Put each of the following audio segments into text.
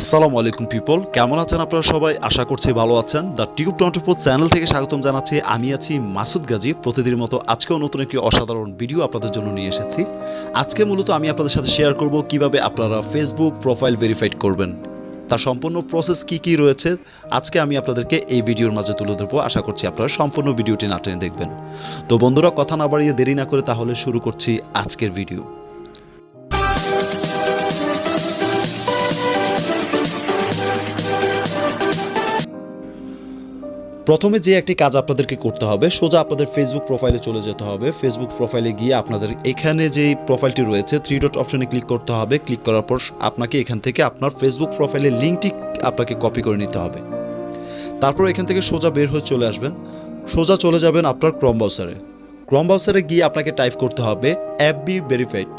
আসসালামু আলাইকুম পিপল কেমন আছেন আপনারা সবাই? আশা করছি ভালো আছেন। The Tube twenty four channel থেকে স্বাগতম জানাচ্ছি। আমি আছি মাসুদ গাজী। প্রতিদিনের মতো আজকেও নতুন একটি অসাধারণ ভিডিও আপনাদের জন্য নিয়ে এসেছি। আজকে মূলত আমি আপনাদের সাথে শেয়ার করব কীভাবে আপনারা ফেসবুক প্রোফাইল ভেরিফাইড করবেন। তার সম্পূর্ণ প্রসেস কি কি রয়েছে, আজকে আমি আপনাদেরকে এই ভিডিওর মাঝে তুলে ধরবো। আশা করছি আপনারা সম্পূর্ণ ভিডিওটি না টেনে দেখবেন। তো বন্ধুরা, কথা না বাড়িয়ে দেরি না করে তাহলে শুরু করছি আজকের ভিডিও প্রথমে যে একটি কাজ আপনাদেরকে করতে হবে, সোজা আপনাদের ফেসবুক প্রোফাইলে চলে যেতে হবে। ফেসবুক প্রোফাইলে গিয়ে আপনাদের এখানে যে প্রোফাইলটি রয়েছে থ্রি ডট অপশনে ক্লিক করতে হবে। ক্লিক করার পর আপনাকে এখান থেকে আপনার ফেসবুক প্রোফাইলের লিঙ্কটি আপনাকে কপি করে নিতে হবে। তারপর এখান থেকে সোজা বের হয়ে চলে আসবেন। সোজা চলে যাবেন আপনার ক্রম ব্রাউজারে ক্রম ব্রাউজারে গিয়ে আপনাকে টাইপ করতে হবে অ্যাপ বি ভেরিফাইড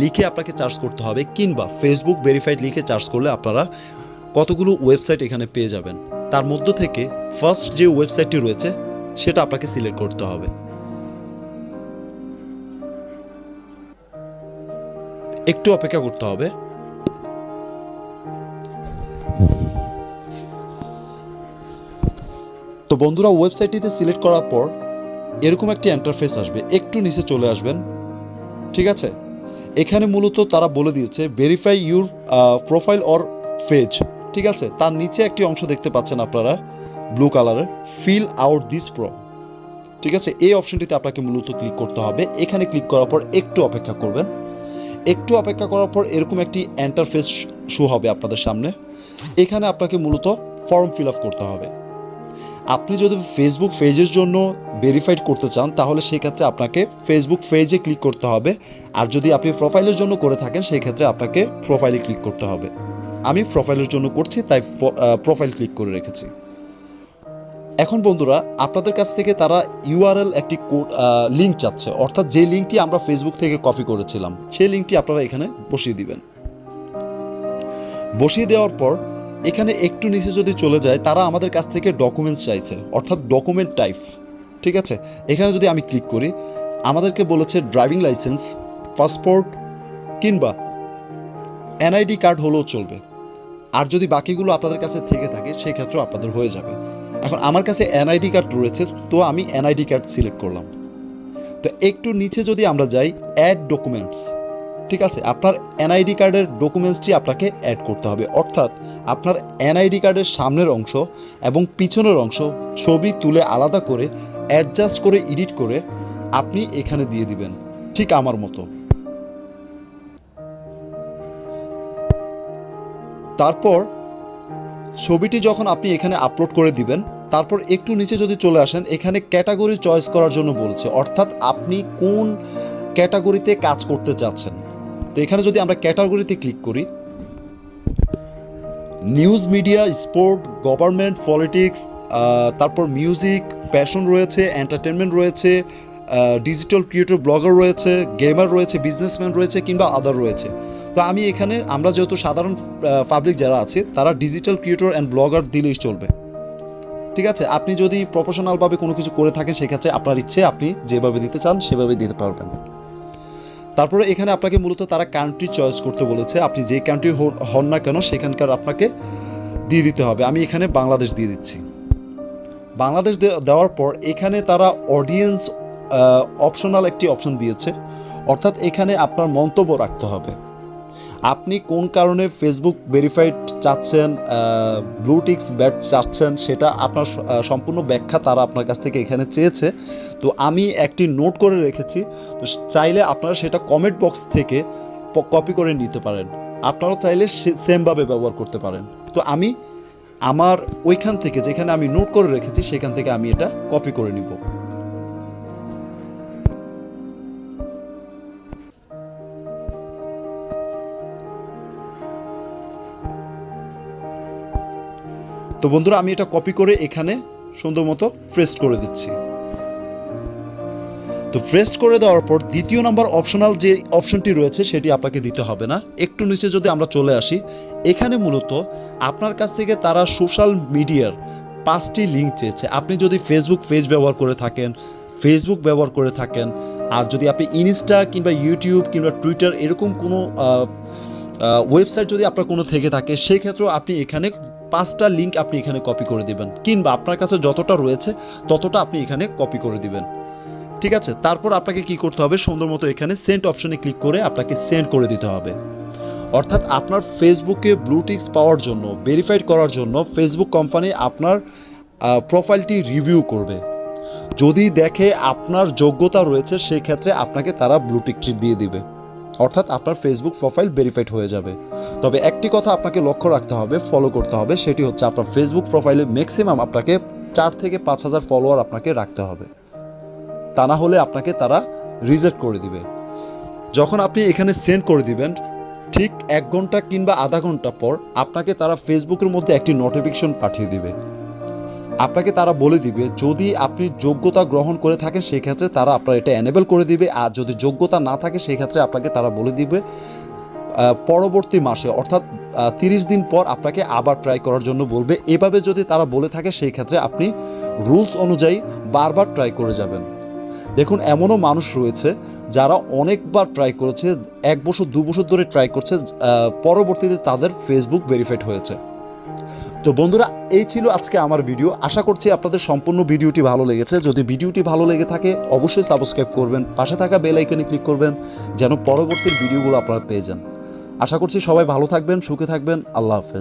লিখে আপনাকে চার্জ করতে হবে, কিংবা ফেসবুক ভেরিফাইড লিখে চার্জ করলে আপনারা কতগুলো ওয়েবসাইট এখানে পেয়ে যাবেন। তার মধ্য থেকে ফার্স্ট যে ওয়েবসাইটটি রয়েছে, সেটা আপনাকে সিলেক্ট করতে হবে। একটু অপেক্ষা করতে হবে। তো বন্ধুরা ওয়েবসাইটটিতে সিলেক্ট করার পর এরকম একটি ইন্টারফেস আসবে। একটু নিচে চলে আসবেন, ঠিক আছে? এখানে মূলত তারা বলে দিয়েছে verify your profile or page ঠিক আছে, তার নিচে একটি অংশ দেখতে পাচ্ছেন আপনারা ব্লু কালারের ফিল আউট দিস প্রো ঠিক আছে, এই অপশনটিতে আপনাকে মূলত ক্লিক করতে হবে। এখানে ক্লিক করার পর একটু অপেক্ষা করবেন। একটু অপেক্ষা করার পর এরকম একটি এন্টারফেস শো হবে আপনাদের সামনে। এখানে আপনাকে মূলত ফর্ম ফিল আপ করতে হবে। আপনি যদি ফেসবুক পেজের জন্য ভেরিফাইড করতে চান, তাহলে সেক্ষেত্রে আপনাকে ফেসবুক পেজে ক্লিক করতে হবে। আর যদি আপনি প্রোফাইলের জন্য করে থাকেন সেই ক্ষেত্রে আপনাকে প্রোফাইলে ক্লিক করতে হবে। আমি প্রোফাইলের জন্য করছি, তাই প্রোফাইল ক্লিক করে রেখেছি। এখন বন্ধুরা, আপনাদের কাছ থেকে তারা ইউআরএল একটি কোড লিঙ্ক চাচ্ছে। অর্থাৎ যে লিঙ্কটি আমরা ফেসবুক থেকে কপি করেছিলাম, সেই লিঙ্কটি আপনারা এখানে বসিয়ে দিবেন। বসিয়ে দেওয়ার পর, এখানে একটু নিচে যদি চলে যায়, তারা আমাদের কাছ থেকে ডকুমেন্টস চাইছে, অর্থাৎ ডকুমেন্ট টাইপ ঠিক আছে? এখানে যদি আমি ক্লিক করি, আমাদেরকে বলেছে ড্রাইভিং লাইসেন্স পাসপোর্ট কিংবা এনআইডি কার্ড হলেও চলবে। আর যদি বাকিগুলো আপনাদের কাছে থেকে থাকে সেই ক্ষেত্রেও আপনাদের হয়ে যাবে। এখন আমার কাছে এনআইডি কার্ড রয়েছে, তো আমি এনআইডি কার্ড সিলেক্ট করলাম। তো একটু নিচে যদি আমরা যাই অ্যাড ডকুমেন্টস ঠিক আছে? আপনার এনআইডি কার্ডের ডকুমেন্টসটি আপনাকে অ্যাড করতে হবে। অর্থাৎ আপনার এনআইডি কার্ডের সামনের অংশ এবং পিছনের অংশ ছবি তুলে আলাদা করে অ্যাডজাস্ট করে এডিট করে আপনি এখানে দিয়ে দিবেন, ঠিক আমার মতো। তারপর ছবিটি যখন আপনি এখানে আপলোড করে দিবেন, তারপর একটু নিচে যদি চলে আসেন, এখানে ক্যাটাগরি চয়েস করার জন্য বলছে। অর্থাৎ আপনি কোন ক্যাটাগরিতে কাজ করতে চাচ্ছেন। তো এখানে যদি আমরা ক্যাটাগরিতে ক্লিক করি news media sport government politics তারপর মিউজিক প্যাশন রয়েছে এন্টারটেনমেন্ট রয়েছে ডিজিটাল ক্রিয়েটর ব্লগার রয়েছে গেমার রয়েছে বিজনেসম্যান রয়েছে কিংবা আদার রয়েছে। তো আমি এখানে, আমরা যেহেতু সাধারণ পাবলিক যারা আছে, তারা ডিজিটাল ক্রিয়েটর অ্যান্ড ব্লগার দিলেই চলবে। ঠিক আছে? আপনি যদি প্রফেশনালভাবে কোনো কিছু করে থাকেন, সেক্ষেত্রে আপনার ইচ্ছে, আপনি যেভাবে দিতে চান, সেভাবে দিতে পারবেন। তারপরে এখানে আপনাকে মূলত তারা কান্ট্রি চয়েস করতে বলেছে। আপনি যে কান্ট্রি হন না কেন, সেখানকার আপনাকে দিয়ে দিতে হবে। আমি এখানে বাংলাদেশ দিয়ে দিচ্ছি। বাংলাদেশ দেওয়ার পর এখানে তারা অডিয়েন্স অপশনাল একটি অপশন দিয়েছে। অর্থাৎ এখানে আপনার মন্তব্য রাখতে হবে। আপনি কোন কারণে ফেসবুক ভেরিফাইড চাচ্ছেন ব্লুটিক্স ব্যাট চাচ্ছেন, সেটা আপনার সম্পূর্ণ ব্যাখ্যা তারা আপনার কাছ থেকে এখানে চেয়েছে। তো আমি একটি নোট করে রেখেছি, তো চাইলে আপনারা সেটা কমেন্ট বক্স থেকে কপি করে নিতে পারেন। আপনারাও চাইলে সেমভাবে ব্যবহার করতে পারেন। তো আমি আমার ওইখান থেকে যেখানে আমি নোট করে রেখেছি, সেখান থেকে আমি এটা কপি করে নিব। তো বন্ধুরা, আমি এটা কপি করে এখানে সুন্দর মতো ফ্রেস্ট করে দিচ্ছি। তো ফ্রেস্ট করে দেওয়ার পর দ্বিতীয় নাম্বার অপশনাল যে অপশনটি রয়েছে, সেটি আপনাকে দিতে হবে না। একটু নিচে যদি আমরা চলে আসি, এখানে মূলত আপনার কাছ থেকে তারা সোশ্যাল মিডিয়ার পাঁচটি লিঙ্ক চেয়েছে। আপনি যদি ফেসবুক পেজ ব্যবহার করে থাকেন ফেসবুক ব্যবহার করে থাকেন, আর যদি আপনি ইনস্টা কিংবা ইউটিউব কিংবা টুইটার এরকম কোনো ওয়েবসাইট যদি আপনার কোনো থেকে থাকে সেই ক্ষেত্রেও আপনি এখানে পাঁচটা লিঙ্ক আপনি এখানে কপি করে দিবেন, কিংবা আপনার কাছে যতটা রয়েছে ততটা আপনি এখানে কপি করে দিবেন। ঠিক আছে? তারপর আপনাকে কি করতে হবে? সুন্দর মতো এখানে সেন্ট অপশনে ক্লিক করে আপনাকে সেন্ড করে দিতে হবে। অর্থাৎ আপনার ফেসবুকে ব্লুটিক্স পাওয়ার জন্য ভেরিফাইড করার জন্য ফেসবুক কোম্পানি আপনার প্রোফাইলটি রিভিউ করবে। যদি দেখে আপনার যোগ্যতা রয়েছে সেই ক্ষেত্রে আপনাকে তারা ব্লুটিকটি দিয়ে দিবে। অর্থাৎ আপনার ফেসবুক প্রোফাইল ভেরিফাইড হয়ে যাবে। তবে একটি কথা আপনাকে লক্ষ্য রাখতে হবে ফলো করতে হবে, সেটি হচ্ছে আপনার ফেসবুক প্রোফাইলে ম্যাক্সিমাম আপনাকে চার থেকে পাঁচ হাজার ফলোয়ার আপনাকে রাখতে হবে। তা না হলে আপনাকে তারা রিজেক্ট করে দিবে। যখন আপনি এখানে সেন্ড করে দিবেন, ঠিক এক ঘণ্টা কিংবা আধা ঘণ্টা পর আপনাকে তারা ফেসবুকের মধ্যে একটি নোটিফিকেশন পাঠিয়ে দিবে। আপনাকে তারা বলে দিবে, যদি আপনি যোগ্যতা গ্রহণ করে থাকেন, সেক্ষেত্রে তারা আপনার এটা এনেবল করে দিবে, আর যদি যোগ্যতা না থাকে সেই ক্ষেত্রে আপনাকে তারা বলে দিবে পরবর্তী মাসে, অর্থাৎ তিরিশ দিন পর আপনাকে আবার ট্রাই করার জন্য বলবে। এভাবে যদি তারা বলে থাকে, সেই ক্ষেত্রে আপনি রুলস অনুযায়ী বারবার ট্রাই করে যাবেন। দেখুন, এমনও মানুষ রয়েছে যারা অনেকবার ট্রাই করেছে, এক বছর, দু বছর ধরে ট্রাই করছে পরবর্তীতে তাদের ফেসবুক ভেরিফাইড হয়েছে। তো বন্ধুরা, এই ছিল আজকে আমার ভিডিও আশা করছি আপনাদের সম্পূর্ণ ভিডিওটি ভালো লেগেছে। যদি ভিডিওটি ভালো লেগে থাকে, অবশ্যই সাবস্ক্রাইব করবেন। পাশে থাকা বেল আইকনে ক্লিক করবেন, যেন পরবর্তী ভিডিওগুলো আপনারা পেয়ে যান। আশা করছি সবাই ভালো থাকবেন সুখে থাকবেন। আল্লাহ হাফেজ।